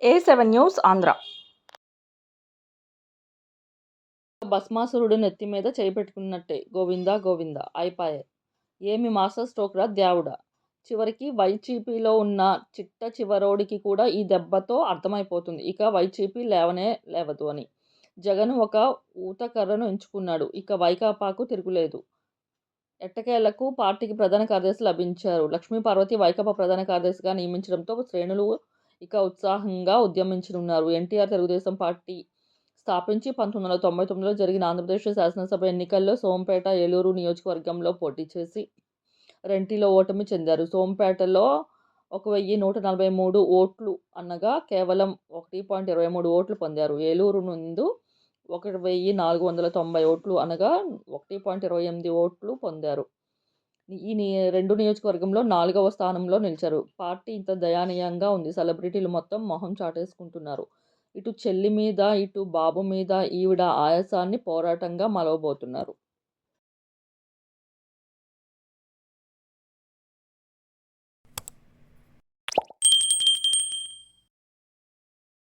ఏ seven news Andhra భస్మాసురుడు నెత్తి మీద చేపెట్టుకున్నట్టే గోవిందా గోవిందా అయిపాయే. ఏమి మాస్టర్ స్ట్రోక్రా దేవుడా చివరికి వైసీపీలో ఉన్న చిట్ట చివరోడికి కూడా ఈ దెబ్బతో అర్థమైపోతుంది. ఇక వైసీపీ లేవనే లేవదు అని. జగన్ ఒక ఊతకర్రను ఎంచుకున్నాడు. ఇక వైకాపాకు తిరుగులేదు. ఎట్టకేలకు పార్టీకి ప్రధాన కార్యదర్శి లభించారు. లక్ష్మీ పార్వతి వైకాపా ప్రధాన కార్యదర్శిగా నియమించడంతో శ్రేణులు ఇక ఉత్సాహంగా ఉద్యమించనున్నారు. ఎన్టీఆర్ తెలుగుదేశం పార్టీ స్థాపించి పంతొమ్మిది వందల తొంభై తొమ్మిదిలో జరిగిన ఆంధ్రప్రదేశ్ శాసనసభ ఎన్నికల్లో సోంపేట ఏలూరు నియోజకవర్గంలో పోటీ చేసి రెంటిలో ఓటమి చెందారు. సోంపేటలో ఒక వెయ్యి నూట నలభై మూడు ఓట్లు అనగా కేవలం ఒకటి పాయింట్ ఇరవై మూడు ఓట్లు పొందారు. ఏలూరు నుండి ఒకటి వెయ్యి నాలుగు వందల తొంభై ఓట్లు అనగా ఒకటి పాయింట్ ఇరవై ఎనిమిది ఓట్లు పొందారు. ఈ రెండు నియోజకవర్గంలో నాలుగవ స్థానంలో నిలిచారు. పార్టీ ఇంత దయానీయంగా ఉంది. సెలబ్రిటీలు మొత్తం మొహం చాటేసుకుంటున్నారు. ఇటు చెల్లి మీద ఇటు బాబు మీద ఈవిడ ఆయాసాన్ని పోరాటంగా మలవబోతున్నారు.